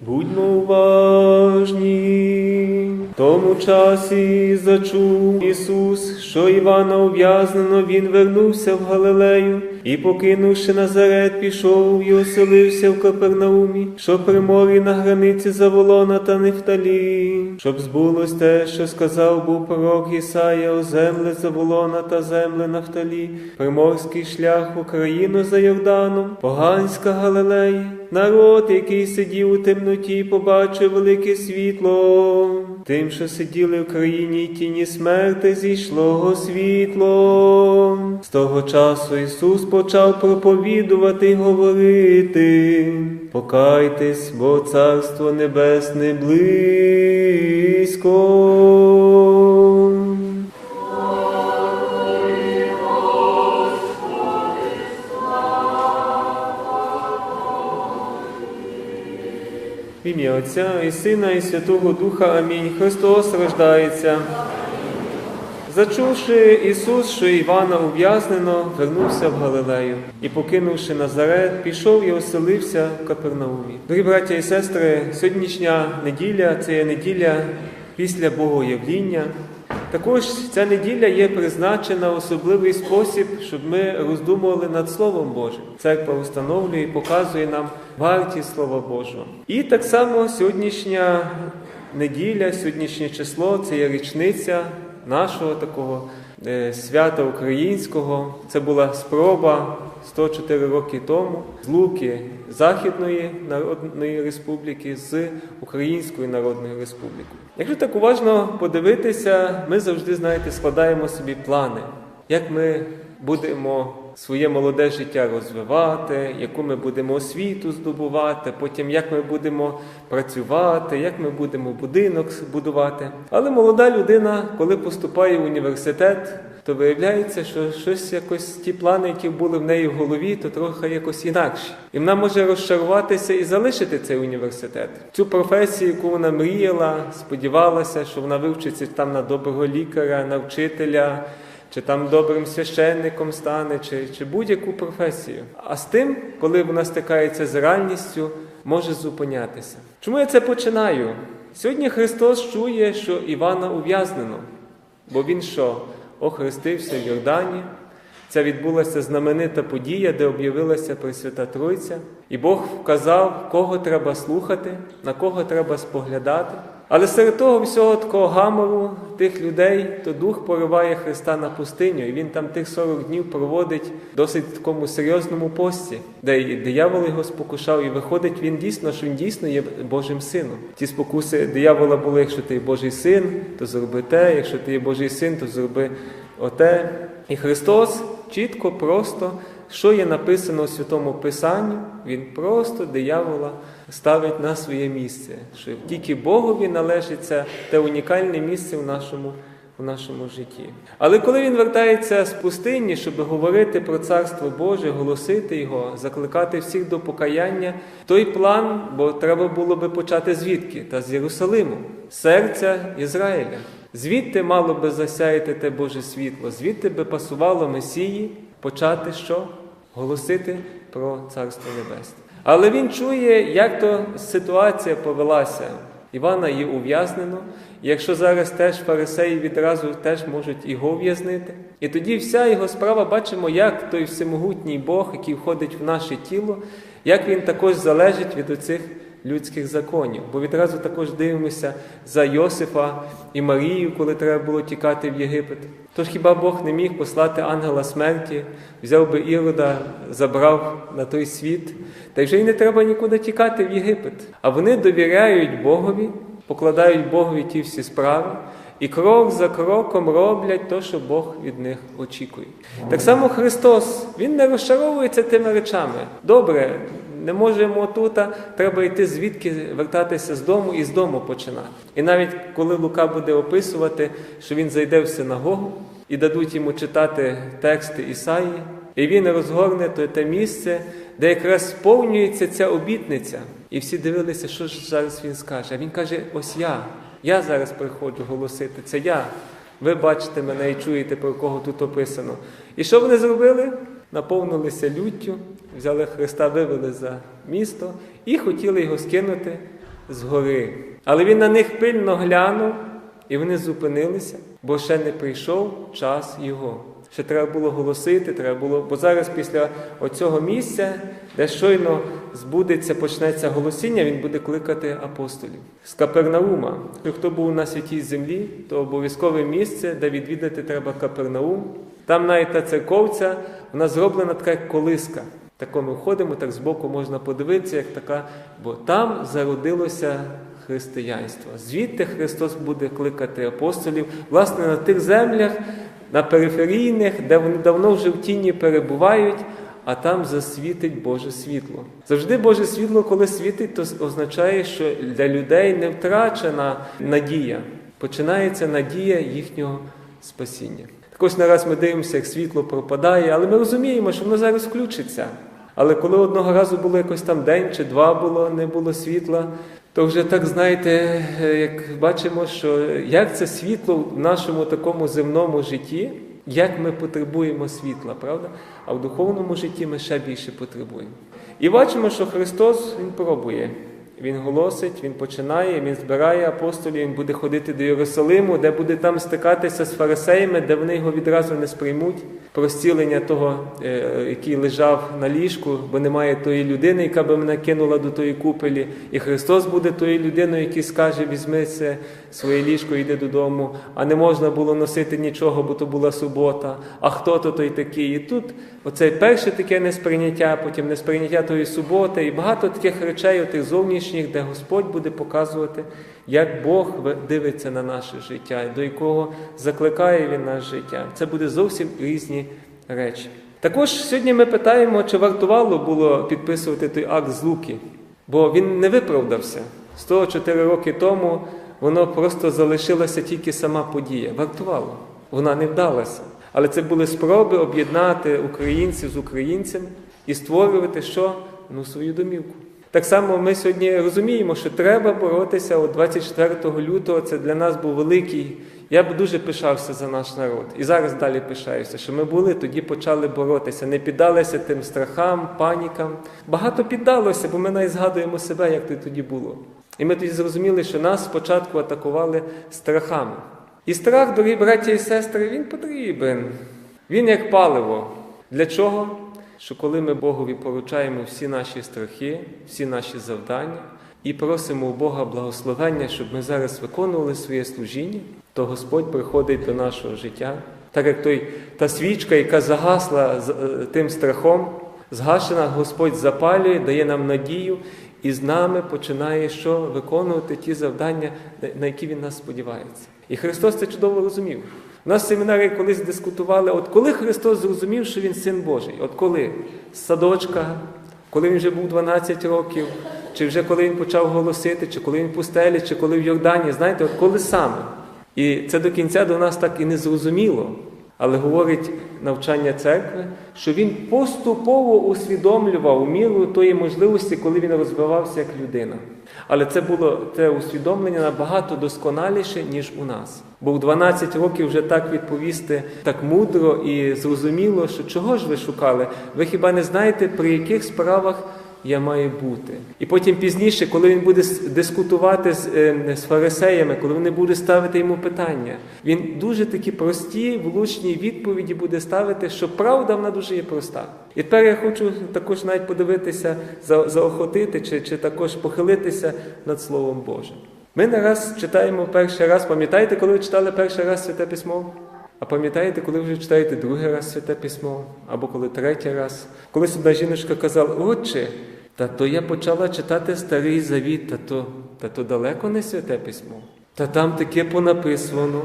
Будьмо уважні. В тому часі зачув Ісус, що Івана ув'язнено, він вернувся в Галилею і, покинувши Назарет, пішов і оселився в Капернаумі, що при морі на границі Заволона та Нефталі, щоб збулось те, що сказав був пророк Ісая о земле Заволона та земле Нафталі, приморський шлях Україну за Йорданом, поганська Галилея. Народ, який сидів у темноті, побачив велике світло. Тим, що сиділи в країні тіні смерти, зійшло світло. З того часу Ісус почав проповідувати й говорити. Покайтесь, бо Царство Небесне близько. Ім'я Отця і Сина, і Святого Духа. Амінь. Христос рождається. Зачувши Ісус, що Івана ув'язнено, вернувся в Галилею і, покинувши Назарет, пішов і оселився в Капернаумі. Дорогі браття і сестри, сьогоднішня неділя це є неділя після Богоявління. Також ця неділя є призначена в особливий спосіб, щоб ми роздумували над Словом Божим. Церква установлює і показує нам вартість Слова Божого. І так само сьогоднішня неділя, сьогоднішнє число це є річниця нашого такого е, свята українського. Це була спроба 104 роки тому злуки Західної Народної Республіки з Українською Народною Республікою. Якщо так уважно подивитися, ми завжди, знаєте, складаємо собі плани, як ми будемо своє молоде життя розвивати, яку ми будемо освіту здобувати, потім як ми будемо працювати, як ми будемо будинок будувати. Але молода людина, коли поступає в університет, то виявляється, що щось якось ті плани, які були в неї в голові, то трохи якось інакші. І вона може розчаруватися і залишити цей університет. Цю професію, яку вона мріяла, сподівалася, що вона вивчиться там на доброго лікаря, на вчителя. Чи там добрим священником стане, чи, чи будь-яку професію. А з тим, коли вона стикається з реальністю, може зупинятися. Чому я це починаю? Сьогодні Христос чує, що Івана ув'язнено, бо він що? Охрестився в Йордані. Це відбулася знаменита подія, де об'явилася Пресвята Тройця, і Бог вказав, кого треба слухати, на кого треба споглядати. Але серед того всього такого гамору тих людей, то дух пориває Христа на пустиню, і він там тих 40 днів проводить досить в такому серйозному пості, де і диявол його спокушав, і виходить він дійсно, що він дійсно є Божим сином. Ті спокуси диявола були, якщо ти є Божий син, то зроби те, якщо ти є Божий син, то зроби оте. І Христос чітко, просто, що є написано у Святому Писанні, Він просто диявола ставить на своє місце, що тільки Богові належиться те унікальне місце в нашому, в нашому житті. Але коли він вертається з пустині, щоб говорити про Царство Боже, голосити його, закликати всіх до покаяння, той план, бо треба було би почати звідки? Та з Єрусалиму, серця Ізраїля. Звідти мало би засяяти те Боже світло, звідти би пасувало Месії почати що? Голосити про Царство Небесне. Але він чує, як то ситуація повелася. Івана є ув'язнено. Якщо зараз теж фарисеї відразу теж можуть його ув'язнити. І тоді вся його справа бачимо, як той всемогутній Бог, який входить в наше тіло, як він також залежить від оцих людських законів. Бо відразу також дивимося за Йосифа і Марію, коли треба було тікати в Єгипет. Тож хіба Бог не міг послати ангела смерті, взяв би Ірода, забрав на той світ, та вже й не треба нікуди тікати в Єгипет. А вони довіряють Богові, покладають Богові ті всі справи. І крок за кроком роблять те, що Бог від них очікує. Так само Христос, Він не розчаровується тими речами. Добре, не можемо тут, треба йти звідки вертатися з дому і з дому починати. І навіть коли Лука буде описувати, що він зайде в синагогу і дадуть йому читати тексти Ісаї, і він розгорне те місце, де якраз сповнюється ця обітниця. І всі дивилися, що ж зараз він скаже. А він каже: ось я. Я зараз приходжу голосити. Це я. Ви бачите мене і чуєте, про кого тут описано. І що вони зробили? Наповнилися люттю, взяли Христа, вивели за місто і хотіли його скинути згори. Але він на них пильно глянув, і вони зупинилися, бо ще не прийшов час його. Ще треба було голосити, треба було, бо зараз після оцього місця, де щойно збудеться, почнеться голосіння, він буде кликати апостолів з Капернаума. Хто був на святій землі, то обов'язкове місце, де відвідати треба Капернаум. Там навіть та церковця, вона зроблена така як колиска. Тако ми входимо, так збоку можна подивитися, як така, бо там зародилося християнство. Звідти Христос буде кликати апостолів, власне, на тих землях, на периферійних, де вони давно вже в тіні перебувають, а там засвітить Боже світло. Завжди Боже світло, коли світить, то означає, що для людей не втрачена надія. Починається надія їхнього спасіння. Також нараз ми дивимося, як світло пропадає, але ми розуміємо, що воно зараз включиться. Але коли одного разу було якось там день чи два було, не було світла, то вже так знаєте, як бачимо, що як це світло в нашому такому земному житті, як ми потребуємо світла, правда? А в духовному житті ми ще більше потребуємо. І бачимо, що Христос Він пробує. Він голосить, він починає, він збирає апостолів, він буде ходити до Єрусалиму, де буде там стикатися з фарисеями, де вони його відразу не сприймуть. Про зцілення того, е, який лежав на ліжку, бо немає тої людини, яка би мене кинула до тої купелі. І Христос буде тою людиною, який скаже: візьми це своє ліжко, йди додому. А не можна було носити нічого, бо то була субота. А хто то той такий? І тут оце перше таке несприйняття, потім несприйняття тої суботи, і багато таких речей, отих зовнішніх, де Господь буде показувати, як Бог дивиться на наше життя, до якого закликає Він наше життя. Це буде зовсім різні речі. Також сьогодні ми питаємо, чи вартувало було підписувати той акт з Луки, бо він не виправдався. 104 роки тому воно просто залишилася тільки сама подія. Вартувало. Вона не вдалася. Але це були спроби об'єднати українців з українцями і створювати що? Ну, свою домівку. Так само ми сьогодні розуміємо, що треба боротися от 24 лютого. Це для нас був великий. Я б дуже пишався за наш народ. І зараз далі пишаюся, що ми були, тоді почали боротися, не піддалися тим страхам, панікам. Багато піддалося, бо ми навіть згадуємо себе, як це тоді було. І ми тоді зрозуміли, що нас спочатку атакували страхами. І страх, дорогі браті і сестри, він потрібен. Він як паливо. Для чого? Що коли ми Богові поручаємо всі наші страхи, всі наші завдання і просимо у Бога благословення, щоб ми зараз виконували своє служіння, то Господь приходить до нашого життя, так як той, та свічка, яка загасла тим страхом, згашена, Господь запалює, дає нам надію і з нами починає що виконувати ті завдання, на які Він нас сподівається. І Христос це чудово розумів. У нас в семінарі колись дискутували, от коли Христос зрозумів, що Він син Божий, от коли з садочка, коли він вже був 12 років, чи вже коли він почав голосити, чи коли він в пустелі, чи коли в Йордані, знаєте, от коли саме. І це до кінця до нас так і не зрозуміло. Але говорить навчання церкви, що він поступово усвідомлював міру тої можливості, коли він розвивався як людина. Але це було те усвідомлення набагато досконаліше, ніж у нас. Бо в 12 років вже так відповісти так мудро і зрозуміло, що чого ж ви шукали? Ви хіба не знаєте, при яких справах я маю бути? І потім пізніше, коли він буде дискутувати з, е, з фарисеями, коли вони будуть ставити йому питання, він дуже такі прості, влучні відповіді буде ставити, що правда вона дуже є проста. І тепер я хочу також навіть подивитися, за, заохотити чи, чи також похилитися над Словом Божим. Ми не раз читаємо перший раз, пам'ятаєте, коли ви читали перший раз Святе Письмо? А пам'ятаєте, коли вже читаєте другий раз Святе Письмо, або коли третій раз? Колись одна жіночка казала, отче, та то я почала читати Старий Завіт, та то, та то далеко не Святе Письмо. Та там таке понаписано.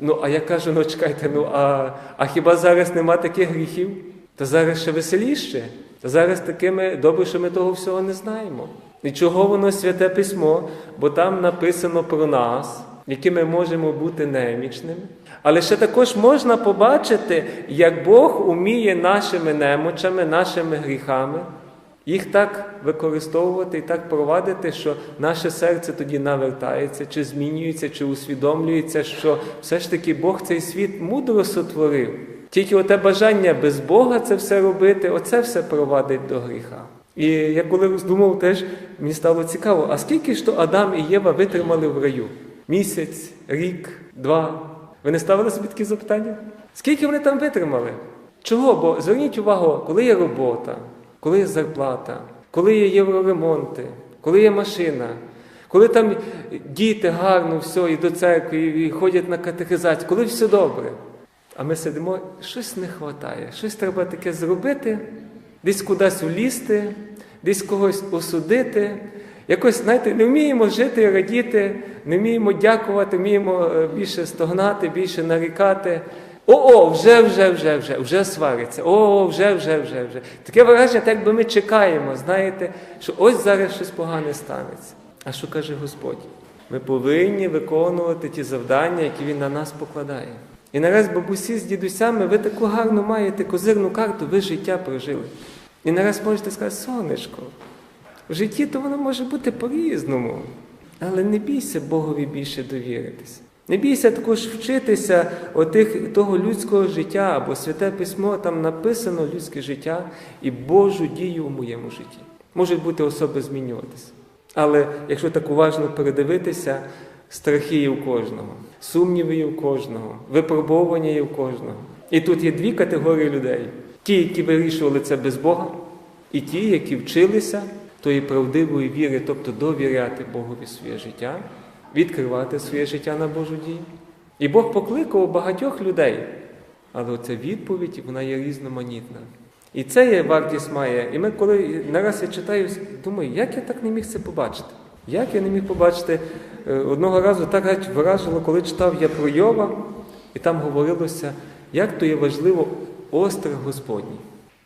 Ну, а я кажу, ну чекайте, ну а, а хіба зараз нема таких гріхів? Та зараз ще веселіше. Та зараз такими добре, що ми того всього не знаємо. І чого воно святе письмо? Бо там написано про нас, які ми можемо бути немічними. Але ще також можна побачити, як Бог уміє нашими немочами, нашими гріхами, їх так використовувати і так провадити, що наше серце тоді навертається, чи змінюється, чи усвідомлюється, що все ж таки Бог цей світ мудро сотворив. Тільки оте бажання без Бога це все робити, оце все провадить до гріха. І я коли роздумав, теж мені стало цікаво, а скільки ж то Адам і Єва витримали в раю? Місяць, рік, два. Ви не ставили собі такі запитання? Скільки вони там витримали? Чого? Бо зверніть увагу, коли є робота, коли є зарплата, коли є євроремонти, коли є машина, коли там діти гарно все, і до церкви, і ходять на катехизацію, коли все добре. А ми сидимо, щось не вистачає, щось треба таке зробити, десь кудись улізти, десь когось осудити. Якось, знаєте, не вміємо жити радіти, не вміємо дякувати, вміємо е, більше стогнати, більше нарікати. О-о, вже, вже, вже, вже, вже свариться. О, вже, вже, вже, вже. Таке враження, так якби ми чекаємо, знаєте, що ось зараз щось погане станеться. А що каже Господь? Ми повинні виконувати ті завдання, які Він на нас покладає. І нараз бабусі з дідусями, ви таку гарну маєте козирну карту, ви життя прожили. І нараз можете сказати, сонечко, в житті то воно може бути по-різному. Але не бійся Богові більше довіритися. Не бійся також вчитися отих, того людського життя, або святе письмо, там написано людське життя і Божу дію у моєму житті. Можуть бути особи змінюватися. Але якщо так уважно передивитися, страхи є у кожного, сумніви є у кожного, випробовування є у кожного. І тут є дві категорії людей: ті, які вирішували це без Бога, і ті, які вчилися тої правдивої віри, тобто довіряти Богові своє життя, відкривати своє життя на Божу дію. І Бог покликав багатьох людей, але оця відповідь вона є різноманітна. І це є вартість має. І ми, коли нараз я читаю, думаю, як я так не міг це побачити? Як я не міг побачити Е, одного разу так геть вражало, коли читав я про Йова, і там говорилося, як то є важливо острах Господній.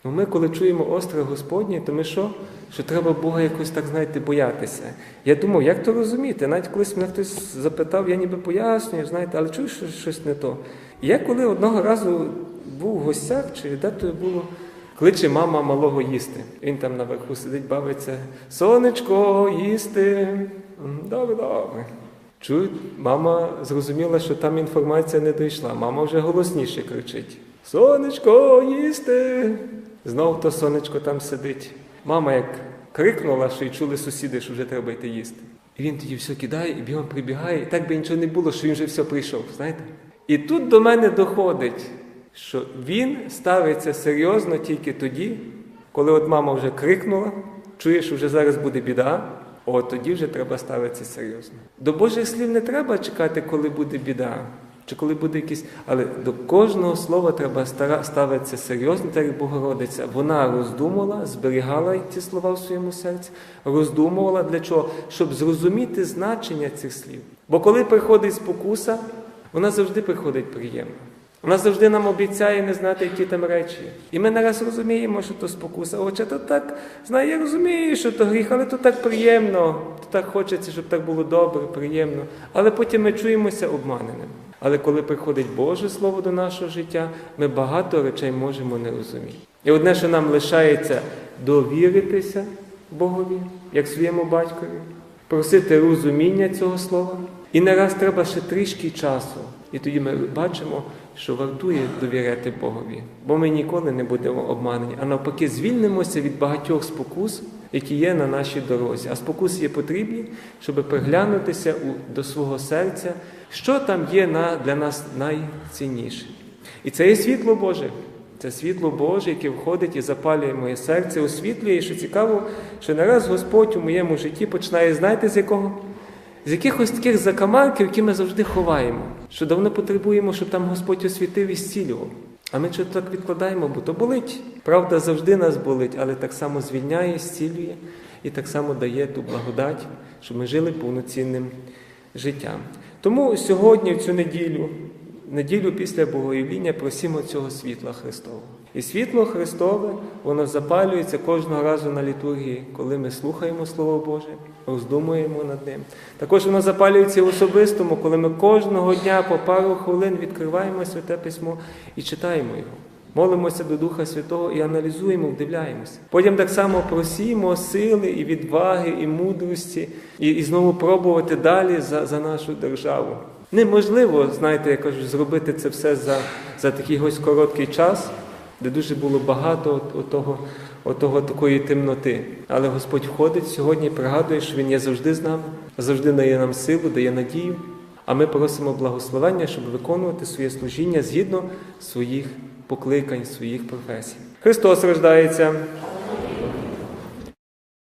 Ну, Ми, коли чуємо острах Господній, то ми що? Що треба Бога якось так, знаєте, боятися. Я думав, як то розуміти? Навіть колись мене хтось запитав, я ніби пояснюю, знаєте, але чую, що щось не то. І я коли одного разу був в гостях, чи де то було, кличе мама малого їсти. Він там наверху сидить, бавиться. Сонечко, їсти. Добре, добре. Чують, мама зрозуміла, що там інформація не дійшла. Мама вже голосніше кричить: Сонечко, їсти! Знов то сонечко там сидить. Мама як крикнула, що й чули сусіди, що вже треба йти їсти. І він тоді все кидає і бігом прибігає, і так би нічого не було, що він вже все прийшов. знаєте? І тут до мене доходить, що він ставиться серйозно тільки тоді, коли от мама вже крикнула, чує, що вже зараз буде біда. От тоді вже треба ставитися серйозно. До Божих слів не треба чекати, коли буде біда, чи коли буде якийсь. Але до кожного слова треба ставитися серйозно, так як Богородиця. Вона роздумувала, зберігала ці слова в своєму серці, роздумувала для чого? Щоб зрозуміти значення цих слів. Бо коли приходить спокуса, вона завжди приходить приємно. Вона завжди нам обіцяє не знати, які там речі. І ми нараз розуміємо, що то спокуса. Отже, то так, знаю, я розумію, що то гріх, але то так приємно, то так хочеться, щоб так було добре, приємно. Але потім ми чуємося обманеними. Але коли приходить Боже Слово до нашого життя, ми багато речей можемо не розуміти. І одне, що нам лишається довіритися Богові, як своєму батькові, просити розуміння цього слова. І не раз треба ще трішки часу. І тоді ми бачимо, що вартує довіряти Богові, бо ми ніколи не будемо обманені, а навпаки, звільнимося від багатьох спокус, які є на нашій дорозі. А спокуси є потрібні, щоб приглянутися до свого серця, що там є для нас найцінніше. І це є світло Боже. Це світло Боже, яке входить і запалює моє серце, освітлює. І що цікаво, що нараз Господь у моєму житті починає, знаєте, з якого? з якихось таких закамарків, які ми завжди ховаємо, що давно потребуємо, щоб там Господь освітив і зцілював. А ми що так відкладаємо, бо то болить. Правда завжди нас болить, але так само звільняє, зцілює і так само дає ту благодать, щоб ми жили повноцінним життям. Тому сьогодні, в цю неділю, неділю після Богоявління, просимо цього світла Христового. І світло Христове, воно запалюється кожного разу на літургії, коли ми слухаємо Слово Боже, роздумуємо над ним. Також воно запалюється в особистому, коли ми кожного дня по пару хвилин відкриваємо Святе Письмо і читаємо його. Молимося до Духа Святого і аналізуємо, вдивляємося. Потім так само просімо сили і відваги, і мудрості, і і знову пробувати далі за за нашу державу. Неможливо, знаєте, я кажу, зробити це все за, за такий ось короткий час. Де дуже було багато отого, отого такої темноти. Але Господь входить сьогодні пригадує, що Він є завжди з нами, завжди дає нам силу, дає надію. А ми просимо благословення, щоб виконувати своє служіння згідно своїх покликань, своїх професій. Христос рождається.